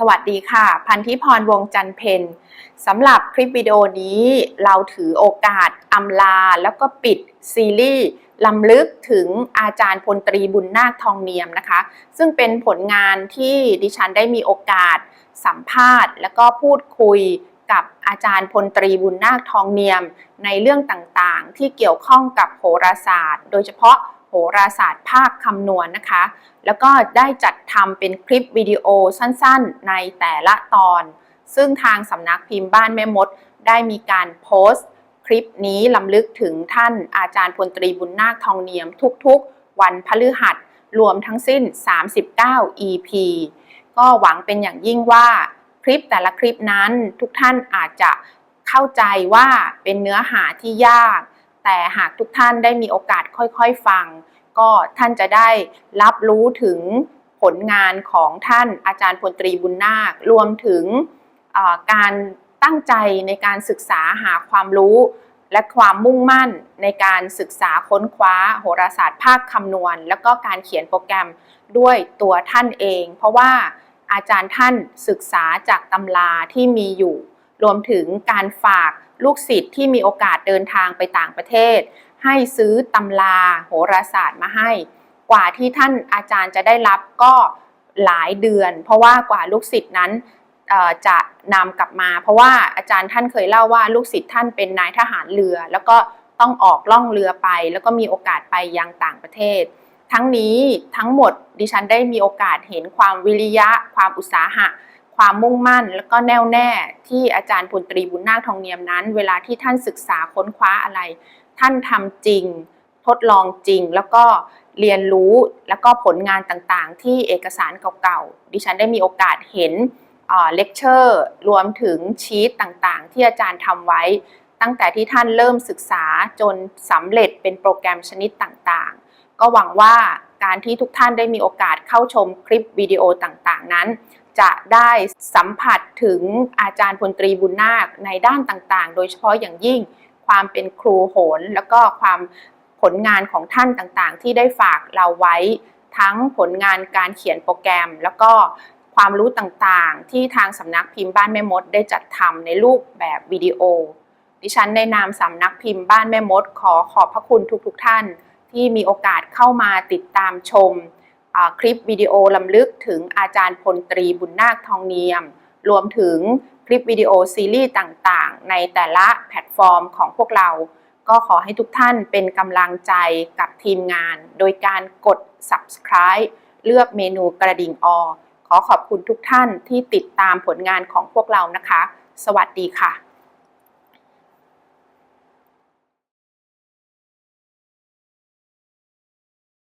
สวัสดีค่ะ พันธิพรวงจันเพนสำหรับคลิปวิดีโอนี้เราถือโอกาสอำลาแล้วก็ปิดซีรีส์ลำลึกถึงอาจารย์พลตรีบุญนาคทองเนียมนะคะ ซึ่งเป็นผลงานที่ดิฉันได้มีโอกาสสัมภาษณ์ แล้วก็พูดคุยกับอาจารย์พลตรีบุญนาคทองเนียม ในเรื่องต่างๆ ที่เกี่ยวข้องกับโหราศาสตร์ โดยเฉพาะ โหราศาสตร์ภาคคำนวณนะคะ แล้วก็ได้จัดทำเป็นคลิปวิดีโอสั้นๆ ในแต่ละตอน ซึ่งทางสำนักพิมพ์บ้านแม่มด ได้มีการโพสต์ คลิปนี้ลำลึกถึงท่านอาจารย์พลตรีบุญนาคทองเนียมทุกๆ วันพฤหัสรวมทั้งสิ้น 39 EP ก็หวังเป็นอย่างยิ่งว่าคลิปแต่ละคลิปนั้นทุกท่านอาจจะเข้าใจว่าเป็นเนื้อหาที่ยาก แต่หากทุกท่านได้มีโอกาสค่อยๆฟัง ก็ท่านจะได้รับรู้ถึงผลงานของท่านอาจารย์พลตรีบุญนาค รวมถึงการตั้งใจในการศึกษาหาความรู้ และความมุ่งมั่นในการศึกษาค้นคว้าโหราศาสตร์ภาคคำนวณ แล้วก็การเขียนโปรแกรมด้วยตัวท่านเอง เพราะว่าอาจารย์ท่านศึกษาจากตำราที่มีอยู่ รวมถึงการฝาก ลูกศิษย์ที่มีโอกาสเดินทางไปต่างประเทศ ให้ซื้อตำราโหราศาสตร์มาให้ กว่าที่ท่านอาจารย์จะได้รับก็หลายเดือน เพราะว่ากว่าลูกศิษย์นั้นจะนำกลับมา เพราะว่าอาจารย์ท่านเคยเล่าว่าลูกศิษย์ท่านเป็นนายทหารเรือ แล้วก็ต้องออกล่องเรือไป แล้วก็มีโอกาสไปยังต่างประเทศ ทั้งนี้ทั้งหมดดิฉันได้มีโอกาสเห็นความวิริยะ ความอุตสาหะ ความมุ่งมั่น แล้วก็แน่วแน่ที่อาจารย์พลตรีบุญนาคทองเนียมนั้น เวลาที่ท่านศึกษาค้นคว้าอะไร ท่านทำจริง ทดลองจริง แล้วก็เรียนรู้แล้วก็ผลงานต่างๆ ที่เอกสารเก่าๆ ดิฉันได้มีโอกาสเห็นเลคเชอร์รวมถึงชีตต่างๆ ที่อาจารย์ทำไว้ ตั้งแต่ที่ท่านเริ่มศึกษาจนสำเร็จเป็นโปรแกรมชนิดต่างๆ ก็หวังว่าการที่ทุกท่านได้มีโอกาสเข้าชมคลิปวิดีโอต่างๆ นั้น จะได้สัมผัสถึงอาจารย์พลตรีบุญนาคในด้านต่างๆ โดยเฉพาะอย่างยิ่งความเป็นครูโหน แล้วก็ความผลงานของท่านต่างๆ ที่ได้ฝากเราไว้ ทั้งผลงานการเขียนโปรแกรม แล้วก็ความรู้ต่างๆ ที่ทางสำนักพิมพ์บ้านแม่มด ได้จัดทำในรูปแบบวิดีโอ ดิฉันในนามสำนักพิมพ์บ้านแม่มด ขอขอบพระคุณทุกๆทท่าน ที่มีโอกาสเข้ามาติดตามชม คลิปวิดีโอลำลึกถึงอาจารย์พลตรีบุญนาคทองเนียม รวมถึงคลิปวิดีโอซีรีส์ต่างๆ ในแต่ละแพลตฟอร์มของพวกเรา ก็ขอให้ทุกท่านเป็นกำลังใจกับทีมงาน โดยการกด subscribe เลือกเมนูกระดิ่งอขอขอบคุณทุกท่านที่ติดตามผลงานของพวกเรานะคะ สวัสดีค่ะ